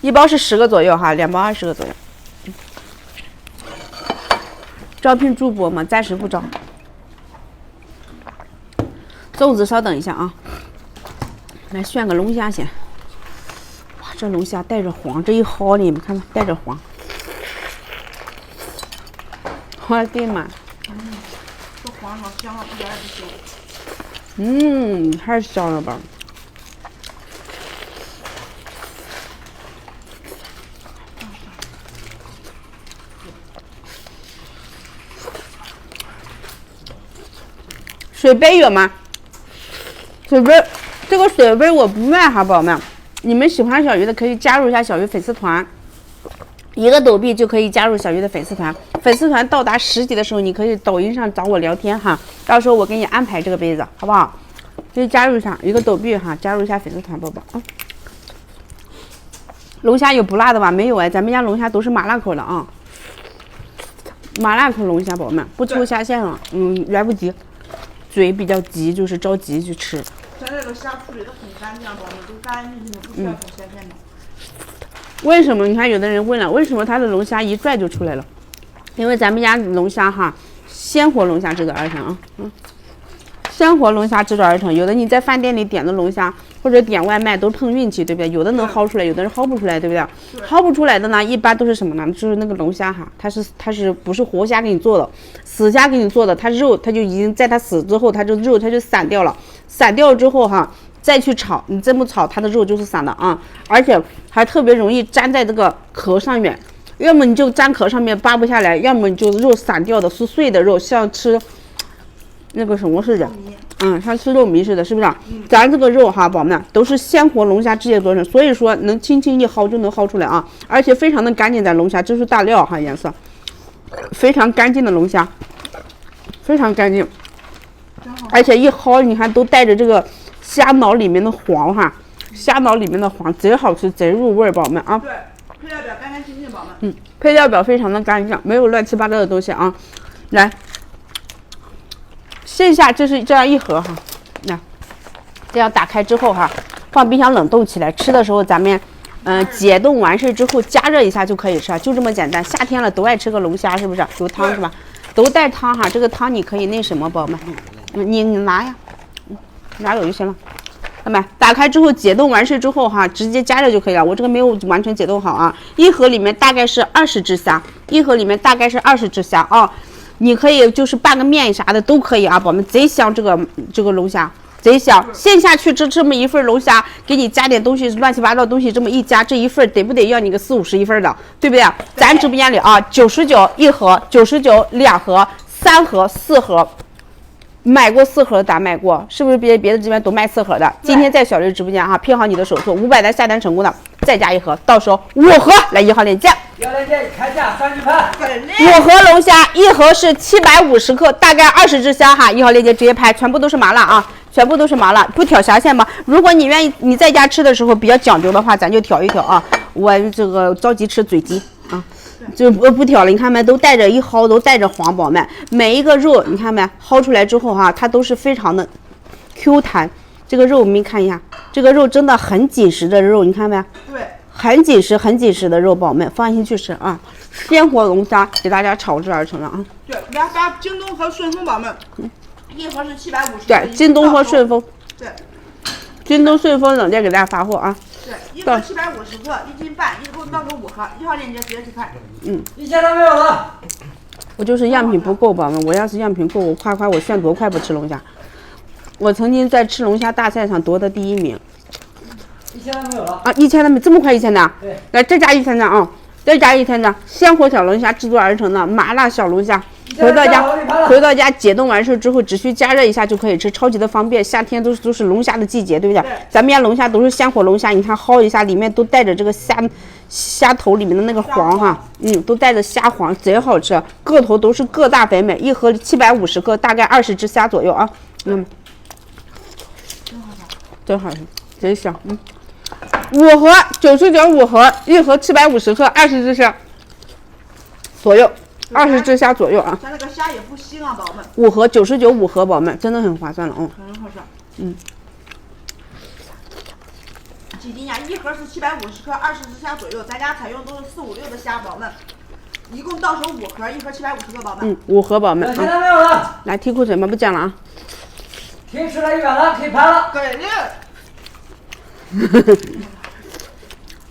一包是十个左右哈，两包二十个左右。招聘主播吗？暂时不招。粽子稍等一下啊，来炫个龙虾先。哇，这龙虾带着黄，这一薅你们看看，带着黄。我的妈！这黄好香啊，一点也不腥。嗯，太香了吧！水杯有吗？水杯，这个水杯我不卖哈，宝宝们，你们喜欢小鱼的可以加入一下小鱼粉丝团，一个抖币就可以加入小鱼的粉丝团。粉丝团到达十级的时候，你可以抖音上找我聊天哈，到时候我给你安排这个杯子，好不好？可以加入一下一个抖币哈，加入一下粉丝团，宝宝啊。龙虾有不辣的吧？没有哎，咱们家龙虾都是麻辣口的啊。麻辣口龙虾，宝宝们不抽虾线了，嗯，来不及，嘴比较急，就是着急去吃。咱这个虾处理的很干净，宝宝们都干干净净的，不需要抽虾线的。为什么？你看有的人问了，为什么他的龙虾一拽就出来了？因为咱们家龙虾哈，鲜活龙虾制作而成啊，嗯，鲜活龙虾制作而成。有的你在饭店里点的龙虾或者点外卖都碰运气，对不对？有的能薅出来，有的人薅不出来，对不对？薅不出来的呢，一般都是什么呢？就是那个龙虾哈，它是它是不是活虾给你做的，死虾给你做的，它肉它就已经在它死之后，它就肉它就散掉了，散掉之后哈。再去炒，你这么炒，它的肉就是散的啊，而且还特别容易粘在这个壳上面，要么你就粘壳上面扒不下来，要么你就肉散掉的是碎的肉，像吃那个什么似的，嗯，像吃肉糜似的，是不是？咱这个肉哈，宝宝们都是鲜活龙虾直接做成，所以说能轻轻一薅就能薅出来啊，而且非常的干净。咱龙虾这是大料哈，颜色非常干净的龙虾，非常干净，而且一薅你看都带着这个。虾脑里面的黄哈，虾脑里面的黄贼好吃，贼入味儿，宝宝们啊。对，配料表干干净净，宝宝们。嗯，配料表非常的干净，没有乱七八糟的东西啊。来，剩下就是这样一盒哈，那这样打开之后哈，放冰箱冷冻起来，吃的时候咱们嗯解冻完事之后加热一下就可以吃，就这么简单。夏天了都爱吃个龙虾，是不是？有汤是吧？都带汤哈，这个汤你可以那什么，宝宝们，你你拿呀。拿走就行了，看没？打开之后解冻完事之后哈，直接加热就可以了。我这个没有完全解冻好啊。一盒里面大概是二十只虾，一盒里面大概是二十只虾啊。你可以就是拌个面啥的都可以啊，宝宝们贼香，这个这个龙虾贼香。线下去吃这么一份龙虾，给你加点东西，乱七八糟东西这么一加，这一份得不得要你个四五十一份的，对不对？咱直播间里啊，九十九一盒，九十九两盒，三盒四盒。买过四盒的买过，是不是别别的这边都卖四盒的？今天在小绿直播间哈，拼好你的手速，五百单下单成功的再加一盒，到时候五盒来一号链接。一号链接开价三十块。五盒龙虾一盒是七百五十克，大概二十只虾哈，一号链接直接拍，全部都是麻辣啊，全部都是麻辣，不挑虾线吗？如果你愿意你在家吃的时候比较讲究的话，咱就挑一挑啊，我这个着急吃嘴急啊。就不不挑了，你看没？都带着一薅，都带着黄宝们。每一个肉，你看没？薅出来之后哈，它都是非常的 Q 弹。这个肉我们看一下，这个肉真的很紧实的肉，你看没？对，很紧实，很紧实的肉，宝宝们放心去吃啊！鲜活龙虾给大家炒制而成的啊。对，来发京东和顺丰宝宝们，一盒是七百五十。对，京东和顺丰。对，京东顺丰冷链给大家发货啊。对，一盒七百五十克，一斤半，一共到手五盒，一号链接直接去看。嗯，一千都没有了。我就是样品不够，宝宝们，我要是样品够，我夸夸我炫多快不吃龙虾。我曾经在吃龙虾大赛上夺得第一名。一千都没有了。啊，一千都没这么快一千的？对。来再加一千的啊，再加一千的鲜活小龙虾制作而成的麻辣小龙虾。回到家，回到家解冻完事之后，只需加热一下就可以吃，超级的方便。夏天都是都是龙虾的季节，对不对？咱们家龙虾都是鲜活龙虾，你看薅一下，里面都带着这个虾虾头里面的那个黄哈，嗯，都带着虾黄，贼好吃。个头都是个大肥美，一盒七百五十克，大概二十只虾左右啊。嗯，真好吃，贼香。嗯，五盒九十九，五盒一盒七百五十克，二十只虾左右。二十只虾左右啊，咱那个虾也不腥啊，宝宝们。五盒九十九，五盒，宝宝们真的很划算了，哦。很划算。嗯。几斤呀，一盒是七百五十克，二十只虾左右，咱家采用都是四五六的虾，宝宝们，一共到手五盒，一盒七百五十克，宝宝们。嗯，五盒宝宝们啊，现在没有了，来提库存吧，不讲了啊。停吃了一碗了，可以拍了。给力！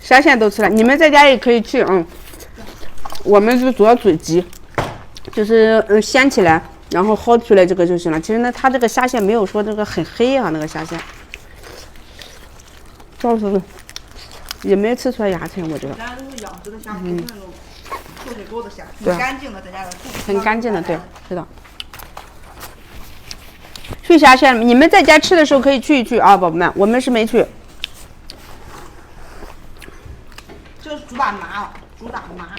虾线都吃了，你们在家也可以去，嗯。我们是主要嘴急，就是嗯掀起来，然后薅出来这个就行了。其实呢，它这个虾线没有说这个很黑啊，那个虾线，倒是也没吃出来牙签，我觉得咱都是养殖的虾，不是那种臭水沟的虾，对很干净的，咱家的。很干净的，对，是的。去虾线，你们在家吃的时候可以去一去啊，宝宝们，我们是没去。这是主打麻，主打麻。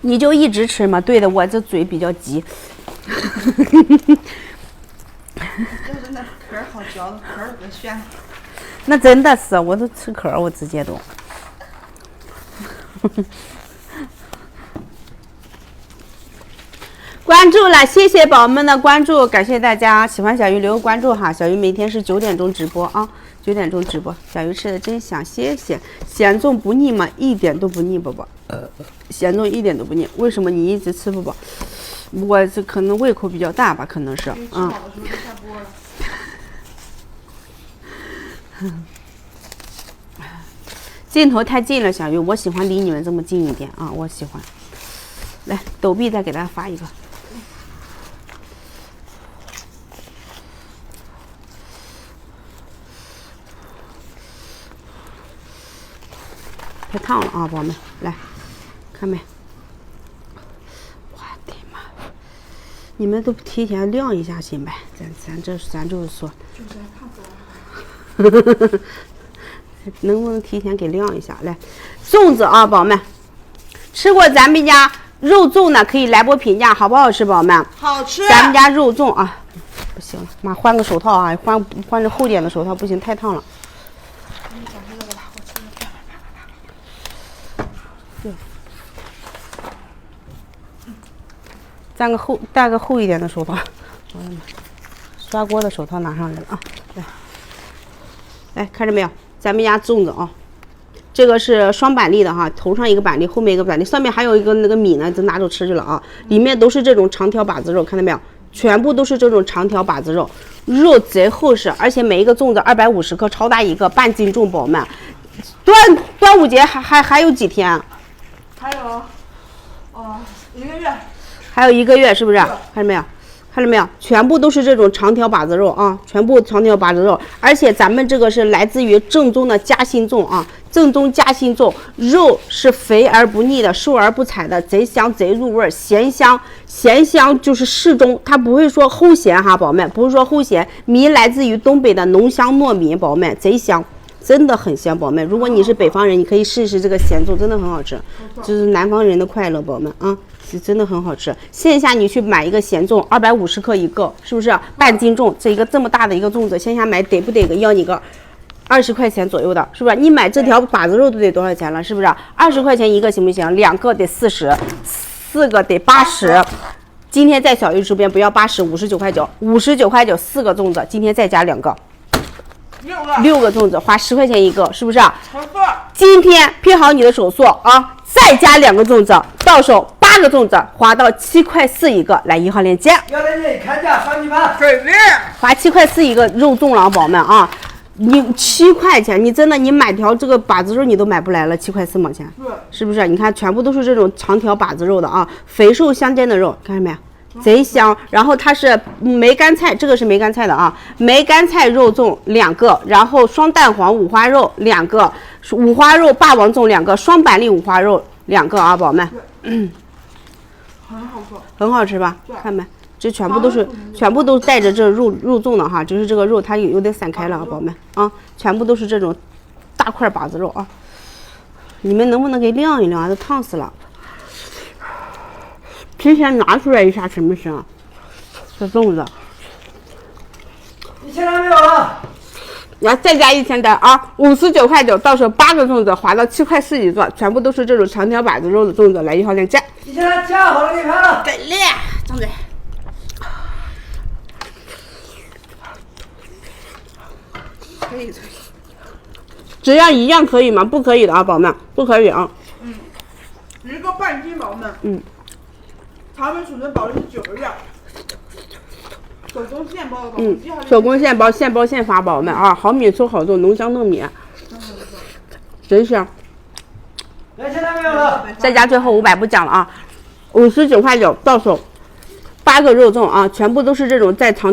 你就一直吃嘛，对的，我这嘴比较急。就是那壳儿好嚼，壳儿可炫了。那真的是，我都吃壳儿，我直接都。关注了，谢谢宝宝们的关注，感谢大家喜欢小鱼留个关注哈。小鱼每天是九点钟直播啊，九点钟直播。小鱼吃的真香，谢谢。咸粽不腻吗？一点都不腻，宝宝。咸粽一点都不腻，为什么你一直吃不饱？我这可能胃口比较大吧，可能是，因为吃嗯。饱的时候就下播了。镜头太近了，小鱼，我喜欢离你们这么近一点啊，我喜欢。来，抖币再给大家发一个。太烫了啊，宝宝们，来看没？我的妈！你们都提前晾一下行呗，咱咱这咱就是说。能不能提前给晾一下？来，粽子啊，宝宝们，吃过咱们家肉粽的可以来波评价，好不好吃，宝宝们？好吃。咱们家肉粽啊，不行了，妈换个手套啊，换换着厚点的手套，不行，太烫了。对，戴个厚戴个厚一点的手套。我的妈，刷锅的手套拿上来了啊！来，来看着没有？咱们家粽子啊，这个是双板栗的哈，头上一个板栗，后面一个板栗，上面还有一个那个米呢，就拿走吃去了啊。里面都是这种长条把子肉，看到没有？全部都是这种长条把子肉，肉贼厚实，而且每一个粽子二百五十克，超大一个，半斤重，宝宝们。端端午节还还还有几天？还有，哦，一个月。还有一个月，是不是？看到没有？看到没有？全部都是这种长条把子肉啊，全部长条把子肉，而且咱们这个是来自于正宗的嘉兴粽啊，正宗嘉兴粽，肉是肥而不腻的，瘦而不柴的，贼香贼入味儿，咸香咸香就是适中，它不会说齁咸哈，宝宝们，不是说齁咸，米来自于东北的浓香糯米，宝宝们贼香。真的很香，宝宝们。如果你是北方人，你可以试试这个咸粽，真的很好吃，就是南方人的快乐，宝宝们啊，是真的很好吃。线下你去买一个咸粽，二百五十克一个，是不是半斤重？这一个这么大的一个粽子，线下买得不得个要你个二十块钱左右的，是不是？你买这条把子肉都得多少钱了？是不是？二十块钱一个行不行？两个得四十，四个得八十。今天在小鱼直播间不要八十，五十九块九，五十九块九四个粽子，今天再加两个。六个。六个粽子花十块钱一个，是不是？今天拼好你的手速啊，再加两个粽子，到手八个粽子，划到七块四一个。来一号链接，要在这里看价双击盘。给力！花七块四一个肉粽了，宝宝们啊！你七块钱，你真的你买条这个把子肉你都买不来了，七块四毛钱，是不是？你看全部都是这种长条把子肉的啊，肥瘦相间的肉，看见没有？贼香，然后它是梅干菜，这个是梅干菜的啊，梅干菜肉粽两个，然后双蛋黄五花肉两个，五花肉霸王粽两个，双板栗五花肉两个啊，宝宝们，很好吃。很好吃吧？看没？这全部都是，全部都带着这肉肉粽的哈，就是这个肉它有有点散开了啊，宝宝们啊，全部都是这种大块把子肉啊，你们能不能给晾一晾啊？都烫死了。提前拿出来一下行不行？这粽子，一千两没有了，然后再加一千单啊，五十九块九，到手八个粽子，划到七块四一个，全部都是这种长条板子肉的粽子，来一号链接。一千两加好了给你盘了。给力！张嘴。可以可以。只要一样可以吗？不可以的啊，宝们，不可以啊。嗯一个半斤宝们，嗯，他们储存保质期九个月，手工现包的宝嗯手工现包，现包现发，宝们啊，好米粗好做，浓香糯米，真香。来，现在没有了。再加最后五百不讲了啊，五十九块九到手，八个肉粽啊，全部都是这种在藏。